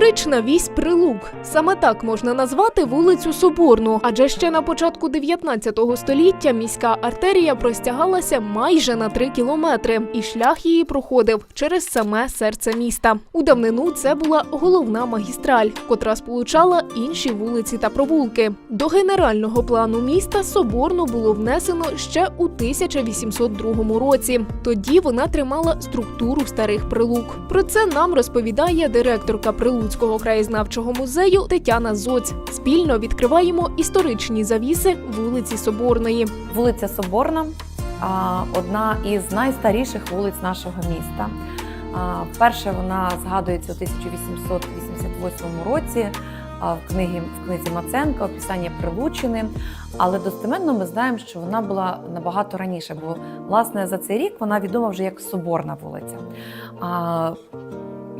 Історична вісь Прилук. Саме так можна назвати вулицю Соборну, адже ще на початку 19 століття міська артерія простягалася майже на 3 кілометри, і шлях її проходив через саме серце міста. У давнину це була головна магістраль, котра сполучала інші вулиці та провулки. До генерального плану міста Соборну було внесено ще у 1802 році. Тоді вона тримала структуру старих прилук. Про це нам розповідає директорка Прилуцького краєзнавчого музею Тетяна Зоць. Спільно відкриваємо історичні завіси вулиці Соборної. Вулиця Соборна одна із найстаріших вулиць нашого міста. А, Вперше вона згадується у 1888 році в книгі в книзі Маценка описання Прилучини. Але достеменно ми знаємо, що вона була набагато раніше, бо власне за цей рік вона відома вже як Соборна вулиця.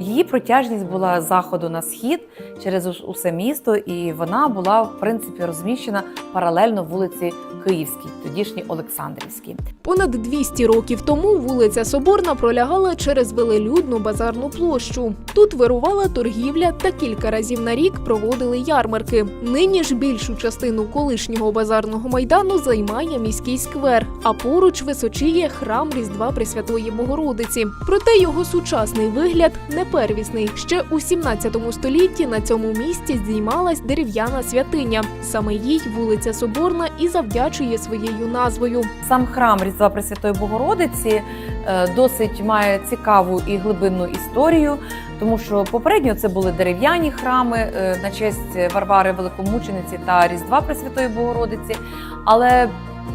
Її протяжність була з заходу на схід через усе місто, і вона була в принципі розміщена паралельно вулиці Київській, тодішній Олександрівській. Понад 200 років тому вулиця Соборна пролягала через велелюдну базарну площу. Тут вирувала торгівля та кілька разів на рік проводили ярмарки. Нині ж більшу частину колишнього базарного майдану займає міський сквер, а поруч височіє храм Різдва Пресвятої Богородиці. Проте його сучасний вигляд не первісний. Ще у 17 столітті на цьому місці здіймалась дерев'яна святиня. Саме їй вулиця Соборна і завдячує своєю назвою. Сам храм Різдва Пресвятої Богородиці досить має цікаву і глибинну історію, тому що попередньо це були дерев'яні храми е, на честь Варвари Великомучениці та Різдва Пресвятої Богородиці. Але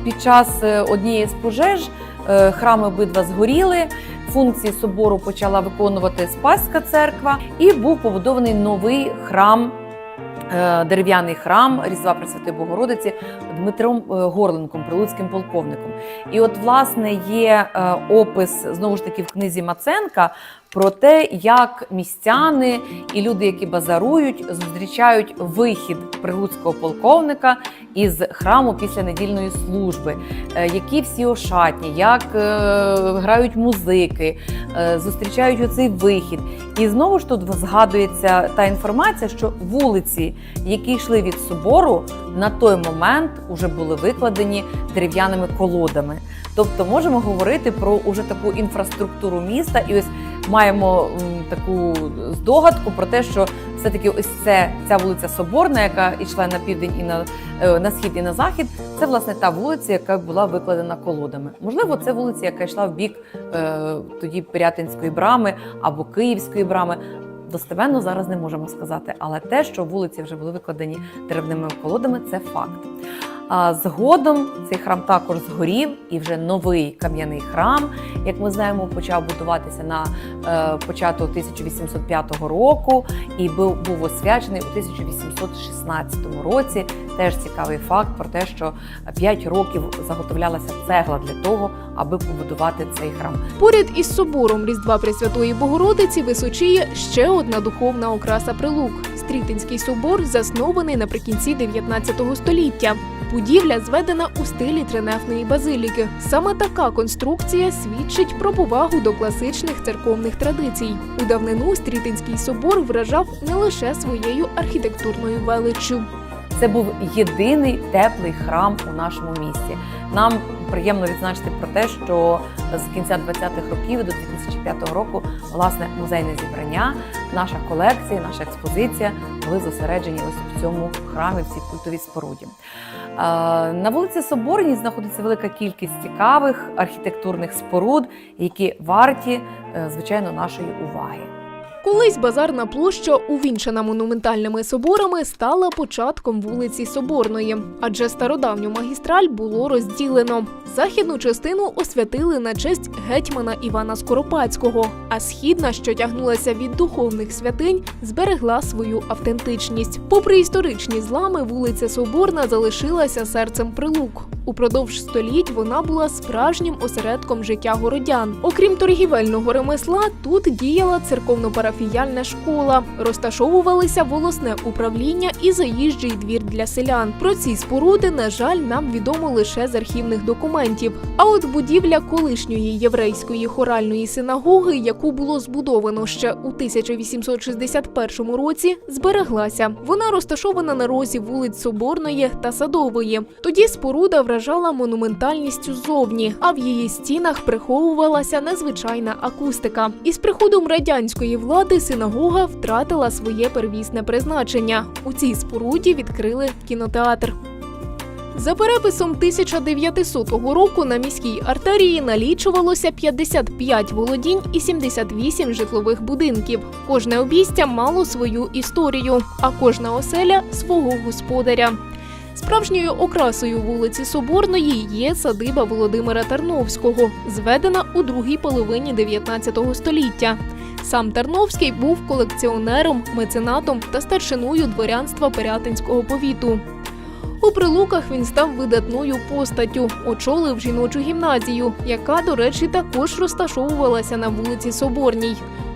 під час е, однієї з пожеж е, храми обидва згоріли. Функції собору почала виконувати Спаська церква, і був побудований новий храм. е, Дерев'яний храм Різдва Пресвятої Богородиці Дмитром е, Горленком, прилуцьким полковником. І от, власне, є е, опис знову ж таки в книзі Маценка про те, як містяни і люди, які базарують, зустрічають вихід прилуцького полковника із храму після недільної служби, е, які всі ошатні, як грають музики, зустрічають оцей вихід. І знову ж тут згадується та інформація, що вулиці, які йшли від собору, на той момент вже були викладені дерев'яними колодами. Тобто можемо говорити про уже таку інфраструктуру міста, і ось маємо таку здогадку про те, що все-таки ось це ця вулиця Соборна, яка йшла на південь і на, е, на схід і на захід, це власне та вулиця, яка була викладена колодами. Можливо, це вулиця, яка йшла в бік е, тоді Пирятинської брами або Київської брами. Достеменно зараз не можемо сказати, але те, що вулиці вже були викладені деревними колодами, це факт. А згодом цей храм також згорів, і вже новий кам'яний храм, як ми знаємо, почав будуватися на е, початок 1805 року і був, був освячений у 1816 році. Теж цікавий факт про те, що 5 років заготовлялася цегла для того, аби побудувати цей храм. Поряд із собором Різдва Пресвятої Богородиці височіє ще одна духовна окраса Прилук. Стрітинський собор заснований наприкінці 19 століття. Будівля зведена у стилі тринефної базиліки. Саме така конструкція свідчить про повагу до класичних церковних традицій. У давнину Стрітинський собор вражав не лише своєю архітектурною величчю. Це був єдиний теплий храм у нашому місті. Нам приємно відзначити про те, що з кінця 20-х років до 2005 року власне музейне зібрання, наша колекція, наша експозиція були зосереджені ось в цьому храмі, в цій культовій споруді. Е, На вулиці Соборній знаходиться велика кількість цікавих архітектурних споруд, які варті, е, звичайно, нашої уваги. Колись базарна площа, увінчена монументальними соборами, стала початком вулиці Соборної, адже стародавню магістраль було розділено. Західну частину освятили на честь гетьмана Івана Скоропадського, а східна, що тягнулася від духовних святинь, зберегла свою автентичність. Попри історичні злами, вулиця Соборна залишилася серцем прилук. Упродовж століть вона була справжнім осередком життя городян. Окрім торгівельного ремесла, тут діяла церковно-парафіальна парафіяльна школа, розташовувалися волосне управління і заїжджий двір для селян. Про ці споруди, на жаль, нам відомо лише з архівних документів. А от будівля колишньої єврейської хоральної синагоги, яку було збудовано ще у 1861 році, збереглася. Вона розташована на розі вулиць Соборної та Садової. Тоді споруда вражала монументальністю ззовні, а в її стінах приховувалася незвичайна акустика. Із приходом радянської влади синагога втратила своє первісне призначення. У цій споруді відкрили кінотеатр. За переписом 1900 року на міській артерії налічувалося 55 володінь і 78 житлових будинків. Кожне обійстя мало свою історію, а кожна оселя свого господаря. Справжньою окрасою вулиці Соборної є садиба Володимира Тарновського, зведена у другій половині 19 століття. Сам Тарновський був колекціонером, меценатом та старшиною дворянства Пирятинського повіту. У прилуках він став видатною постаттю, очолив жіночу гімназію, яка, до речі, також розташовувалася на вулиці Соборній.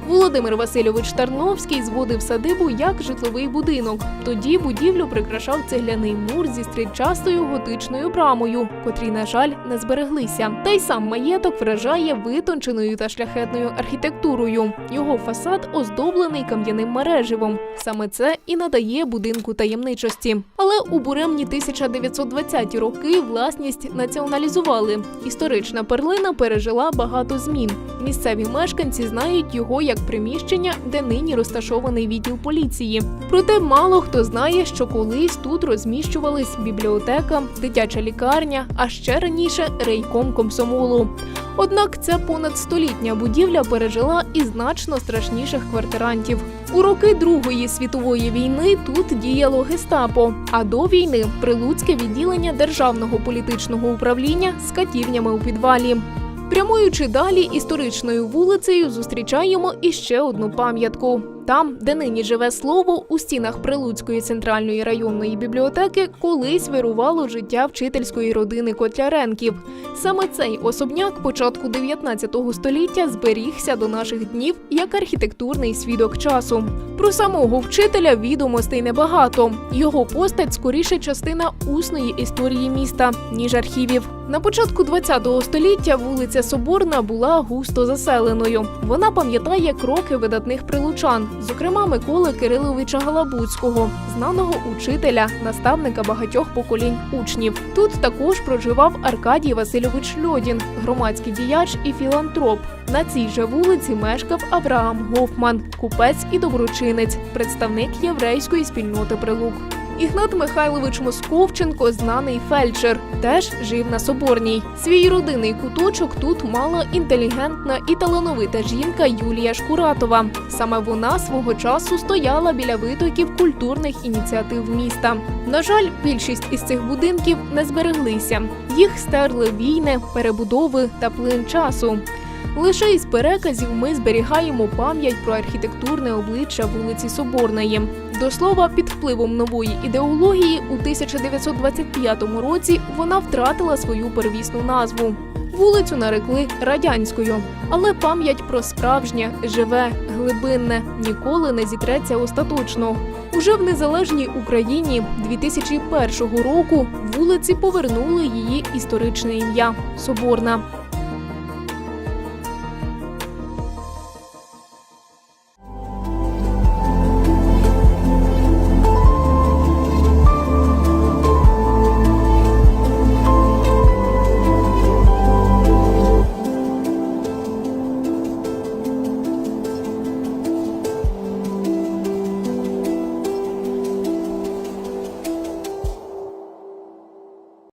Володимир Васильович Тарновський зводив садибу як житловий будинок. Тоді будівлю прикрашав цегляний мур зі стрільчастою готичною брамою, котрі, на жаль, не збереглися. Та й сам маєток вражає витонченою та шляхетною архітектурою. Його фасад оздоблений кам'яним мереживом. Саме це і надає будинку таємничості. Але у буремні 1920-ті роки власність націоналізували. Історична перлина пережила багато змін. Місцеві мешканці знають його як приміщення, де нині розташований відділ поліції. Проте мало хто знає, що колись тут розміщувались бібліотека, дитяча лікарня, а ще раніше рейком комсомолу. Однак ця понад столітня будівля пережила і значно страшніших квартирантів. У роки Другої світової війни тут діяло гестапо, а до війни прилуцьке відділення державного політичного управління з катівнями у підвалі. Прямуючи далі історичною вулицею, зустрічаємо іще одну пам'ятку. Там, де нині живе слово, у стінах Прилуцької центральної районної бібліотеки колись вирувало життя вчительської родини Котляренків. Саме цей особняк початку 19 століття зберігся до наших днів як архітектурний свідок часу. Про самого вчителя відомостей небагато. Його постать скоріше частина усної історії міста, ніж архівів. На початку 20 століття вулиця Соборна була густо заселеною. Вона пам'ятає кроки видатних прилучан, зокрема Миколи Кириловича Галабуцького, знаного учителя, наставника багатьох поколінь учнів. Тут також проживав Аркадій Васильович Льодін, громадський діяч і філантроп. На цій же вулиці мешкав Авраам Гофман, купець і доброчинець, представник єврейської спільноти Прилук. Ігнат Михайлович Московченко, знаний фельдшер, теж жив на Соборній. Свій родинний куточок тут мала інтелігентна і талановита жінка Юлія Шкуратова. Саме вона свого часу стояла біля витоків культурних ініціатив міста. На жаль, більшість із цих будинків не збереглися. Їх стерли війни, перебудови та плин часу. Лише із переказів ми зберігаємо пам'ять про архітектурне обличчя вулиці Соборної. До слова, під впливом нової ідеології у 1925 році вона втратила свою первісну назву. Вулицю нарекли радянською, але пам'ять про справжнє, живе, глибинне ніколи не зітреться остаточно. Уже в незалежній Україні 2001 року вулиці повернули її історичне ім'я Соборна.